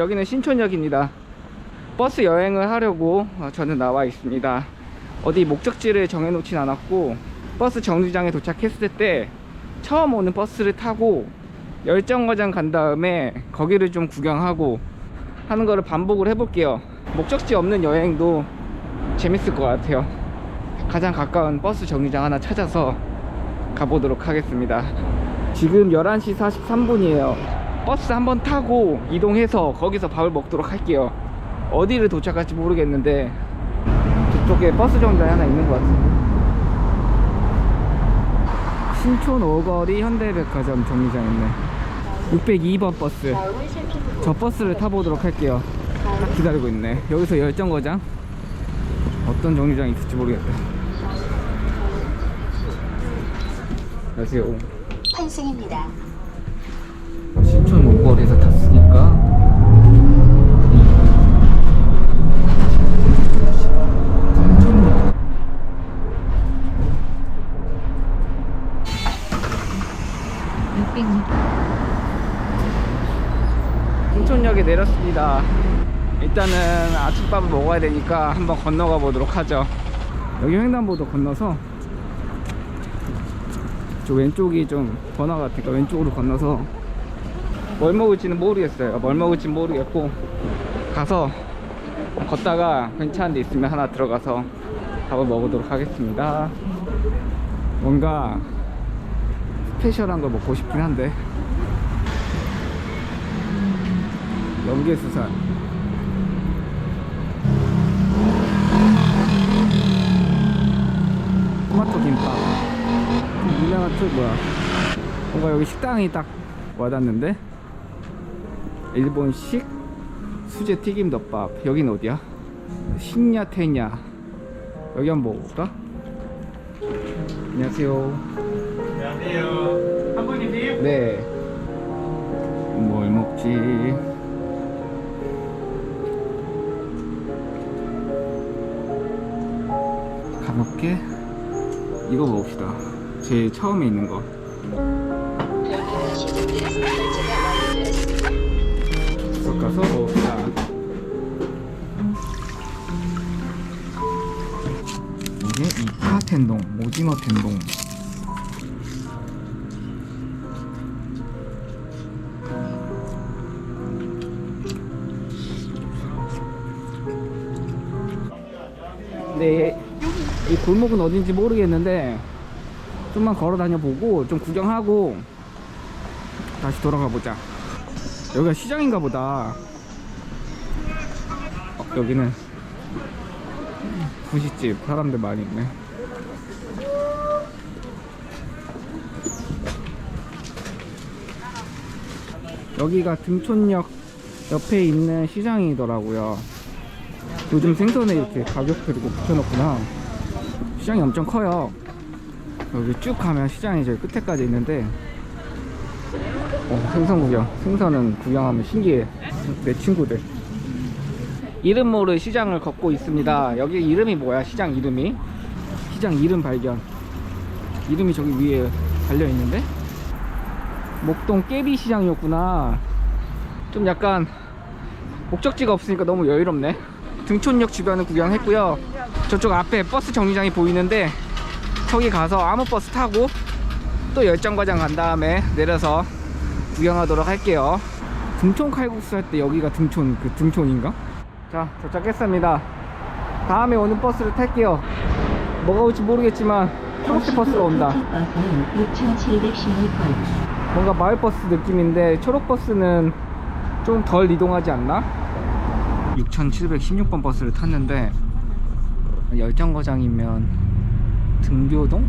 여기는 신촌역입니다. 버스 여행을 하려고 어, 저는 나와 있습니다. 어디 목적지를 정해놓진 않았고 버스 정류장에 도착했을 때 처음 오는 버스를 타고 열정거장 간 다음에 거기를 좀 구경하고 하는 거를 반복을 해볼게요. 목적지 없는 여행도 재밌을 것 같아요. 가장 가까운 버스 정류장 하나 찾아서 가보도록 하겠습니다. 지금 11시 43분이에요. 버스 한번 타고 이동해서 거기서 밥을 먹도록 할게요. 어디를 도착할지 모르겠는데 저쪽에 버스 정류장이 하나 있는 것 같은데. 신촌 오거리 현대백화점 정류장 있네. 602번 버스. 저 버스를 타보도록 할게요. 딱 기다리고 있네. 여기서 열정거장. 어떤 정류장이 있을지 모르겠다. 안녕하세요. 환승입니다. 오거리에서 탔으니까. 신촌역에 내렸습니다. 일단은 아침밥을 먹어야 되니까 한번 건너가 보도록 하죠. 여기 횡단보도 건너서 저 왼쪽이 좀 번화 같으니까 왼쪽으로 건너서 뭘 먹을지는 모르겠어요. 뭘 먹을지는 모르겠고 가서 걷다가 괜찮은 데 있으면 하나 들어가서 밥을 먹도록 하겠습니다. 뭔가 스페셜한 걸 먹고 싶긴 한데. 연계수산. 토마토 김밥. 좀 유명한 쪽 뭐야? 뭔가 여기 식당이 딱 와닿는데 일본식 수제 튀김 덮밥 여긴 어디야? 신야 테냐 여기 한번 먹어볼까? 안녕하세요 안녕하세요. 한 분이세요? 네뭘 먹지? 가볍게 이거 먹읍시다 제일 처음에 있는 거 섞어서 먹읍시다 이게 이파 텐동 오징어 텐동 네, 이 골목은 어딘지 모르겠는데 좀만 걸어 다녀 보고 좀 구경하고 다시 돌아가 보자. 여기가 시장인가 보다. 어, 여기는 분식집 사람들 많이 있네. 여기가 등촌역 옆에 있는 시장이더라고요. 요즘 생선에 이렇게 가격표를 이렇게 붙여놓구나. 시장이 엄청 커요. 여기 쭉 가면 시장이 저기 끝에까지 있는데, 어, 생선 구경. 생선은 구경하면 신기해. 내 친구들. 이름 모를 시장을 걷고 있습니다. 여기 이름이 뭐야? 시장 이름이? 시장 이름 발견. 이름이 저기 위에 달려 있는데? 목동 깨비 시장이었구나. 좀 약간 목적지가 없으니까 너무 여유롭네. 등촌역 주변을 구경했고요. 저쪽 앞에 버스 정류장이 보이는데 거기 가서 아무 버스 타고 또 열정거장 간 다음에 내려서 구경하도록 할게요. 등촌 칼국수 할 때 여기가 등촌 그 등촌인가? 자 도착했습니다. 다음에 오는 버스를 탈게요. 뭐가 올지 모르겠지만 초록색 버스가 온다. 6,716번. 뭔가 마을버스 느낌인데 초록버스는 좀 덜 이동하지 않나? 6716번 버스를 탔는데 열정거장이면 등교동?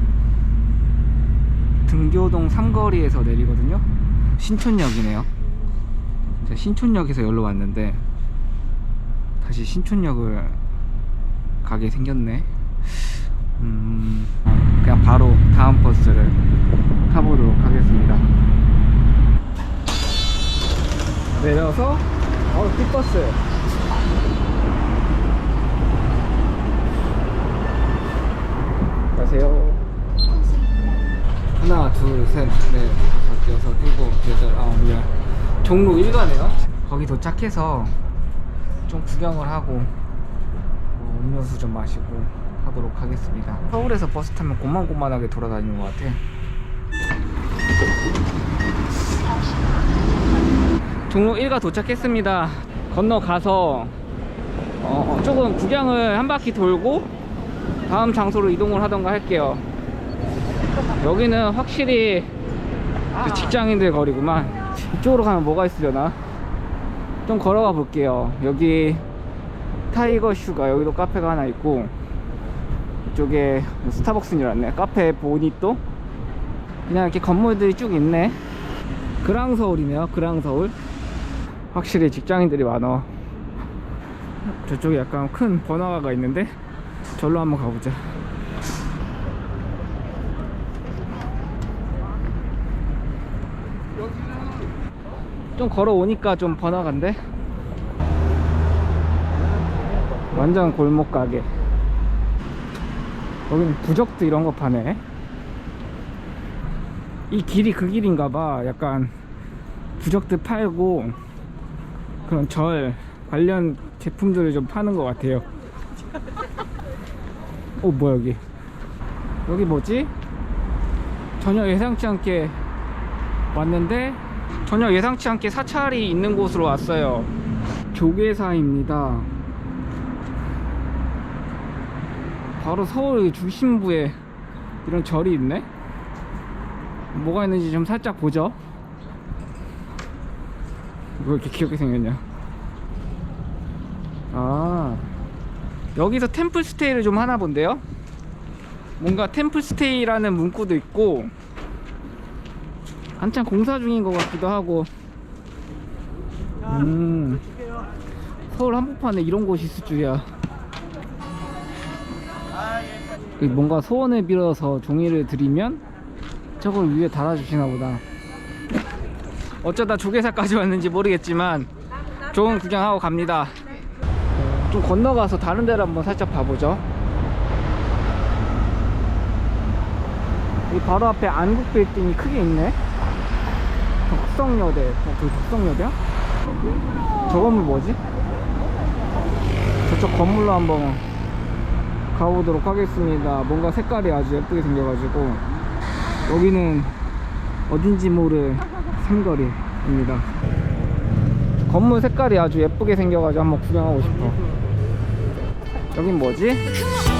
등교동 삼거리에서 내리거든요 신촌역이네요. 신촌역에서 여기로 왔는데 다시 신촌역을 가게 생겼네. 음, 그냥 바로 다음 버스를 타보도록 하겠습니다. 내려서 어 빅버스 가세요 하나 둘셋넷 다섯 여섯 일곱 여덟 아홉 열 종로 1가네요 거기 도착해서 좀 구경을 하고 뭐 음료수 좀 마시고 하도록 하겠습니다. 서울에서 버스 타면 고만고만하게 돌아다니는 것 같아. 종로 1가 도착했습니다. 건너가서 어, 조금 구경을 한 바퀴 돌고 다음 장소로 이동을 하던가 할게요. 여기는 확실히 그 직장인들 거리구만. 이쪽으로 가면 뭐가 있으려나? 좀 걸어가 볼게요. 여기 타이거 슈가 여기도 카페가 하나 있고 이쪽에 뭐 스타벅스인 줄 알았네. 카페 보니 또 그냥 이렇게 건물들이 쭉 있네. 그랑서울이네요. 그랑서울. 확실히 직장인들이 많아. 저쪽에 약간 큰 번화가가 있는데 절로 한번 가보자. 좀 걸어오니까 좀 번화가인데? 완전 골목 가게. 여기는 부적도 이런 거 파네. 이 길이 그 길인가 봐. 약간 부적도 팔고 그런 절 관련 제품들을 좀 파는 것 같아요. 어 뭐야 여기? 여기 뭐지? 전혀 예상치 않게 왔는데 전혀 예상치 않게 사찰이 있는 곳으로 왔어요. 조계사입니다. 바로 서울 중심부에 이런 절이 있네? 뭐가 있는지 좀 살짝 보죠? 왜 이렇게 귀엽게 생겼냐? 아 여기서 템플 스테이를 좀 하나 본데요? 뭔가 템플 스테이라는 문구도 있고 한참 공사 중인 것 같기도 하고. 음. 서울 한복판에 이런 곳이 있을 줄이야. 그 뭔가 소원을 빌어서 종이를 드리면 저걸 위에 달아주시나 보다. 어쩌다 조계사까지 왔는지 모르겠지만 좋은 구경하고 갑니다. 좀 건너가서 다른 데를 한번 살짝 봐보죠. 이 바로 앞에 안국 빌딩이 크게 있네 덕성여대 어, 그 덕성여대야? 저 건물 뭐지? 저쪽 건물로 한번 가보도록 하겠습니다 뭔가 색깔이 아주 예쁘게 생겨가지고 여기는 어딘지 모를 삼거리입니다 건물 색깔이 아주 예쁘게 생겨가지고 한번 구경하고 싶어 여긴 뭐지?